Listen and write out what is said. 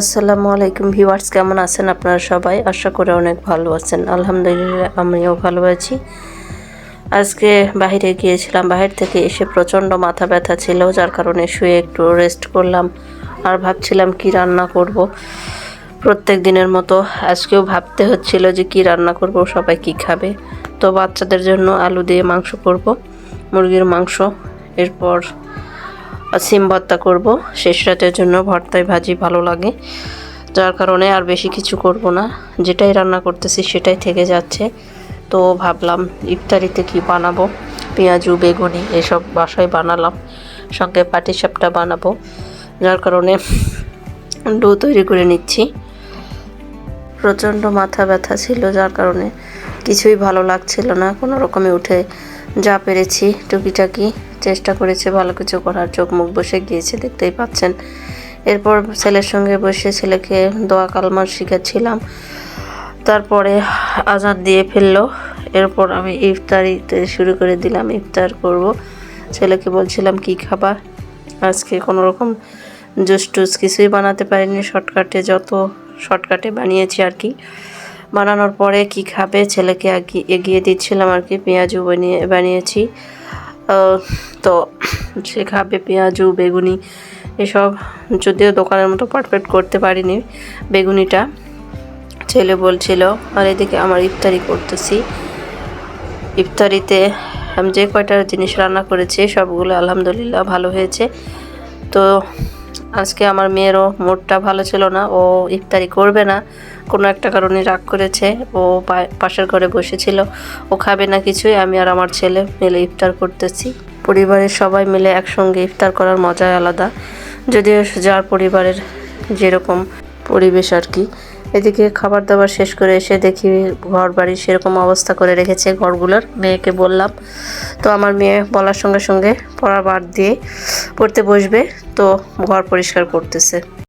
আসসালামু আলাইকুম ভিউয়ার্স, কেমন আছেন আপনারা সবাই? আশা করে অনেক ভালো আছেন। আলহামদুলিল্লাহ, আমিও ভালো আছি। আজকে বাইরে গিয়েছিলাম বাহির থেকে এসে প্রচণ্ড মাথা ব্যথা ছিল, যার কারণে শুয়ে একটু রেস্ট করলাম। আর ভাবছিলাম কি রান্না করব। প্রত্যেক দিনের মতো আজকেও ভাবতে হচ্ছিল যে কি রান্না করব, সবাই কি খাবে। তো বাচ্চাদের জন্য আলু দিয়ে মাংস করব, মুরগির মাংস, এরপর সিম ভর্তা করব। শেষ রাতের জন্য ভর্তায় ভাজি ভালো লাগে। যার কারণে আর বেশি কিছু করব না। যেটাই রান্না করতেছি সেটাই থেকে যাচ্ছে। তো ভাবলাম ইফতারিতে কি বানাবো? পেঁয়াজু, বেগুনি এসব বাসায় বানালাম। সঙ্গে পাটিসাপটা বানাবো। যার কারণে ডো তৈরি করে নিচ্ছি। প্রচণ্ড মাথা ব্যথা ছিল, যার কারণে কিছুই ভালো লাগছিল না। কোনো রকমে উঠে যা পেরেছি টুকিটাকি চেষ্টা করেছে ভালো কিছু করার, চোখ মুখ বসে গিয়েছে, দেখতেই পাচ্ছেন। এরপর ছেলের সঙ্গে বসে ছেলেকে দোয়া কালমার শিখাচ্ছিলাম। তারপরে আজান দিয়ে ফেলল। এরপর আমি ইফতারিতে শুরু করে দিলাম, ইফতার করব। ছেলেকে বলছিলাম, কি খাবার আজকে কোনো রকম জুস টুস কিছুই বানাতে পারিনি, শর্টকাটে যত শর্টকাটে বানিয়েছি আর কি। বানানোর পরে কি খাবে, ছেলেকে এগিয়ে দিচ্ছিলাম আর কি, পেঁয়াজও বানিয়ে, বানিয়েছি। তো সে খাবে পেঁয়াজু, বেগুনি এসব যদিও দোকানের মতো পারফেক্ট করতে পারিনি বেগুনিটা। ছেলে বলছিল, আর এদিকে আমার ইফতারি করতেছি। ইফতারিতে আমি যে কয়টা জিনিস রান্না করেছি, সবগুলো আলহামদুলিল্লাহ ভালো হয়েছে। তো আজকে আমার মেয়েরও মুডটা ভালো ছিল না, ও ইফতারি করবে না। কোনো একটা কারণে রাগ করেছে, ও পাশের ঘরে বসেছিল। ও খাবে না কিছুই, আমি আর আমার ছেলে মিলে ইফতার করতেছি। পরিবারের সবাই মিলে একসঙ্গে ইফতার করার মজাই আলাদা। যদিও যার পরিবারের যেরকম পরিবেশ আর কি। এদিকে খাবার দাবার শেষ করে এসে দেখি ঘর বাড়ি সেরকম অবস্থা করে রেখেছে ঘরগুলোর, মেয়েকে বললাম। তো আমার মেয়ে বলার সঙ্গে সঙ্গে পড়া বাদ দিয়ে পড়তে বসবে তো ঘর পরিষ্কার করতেছে।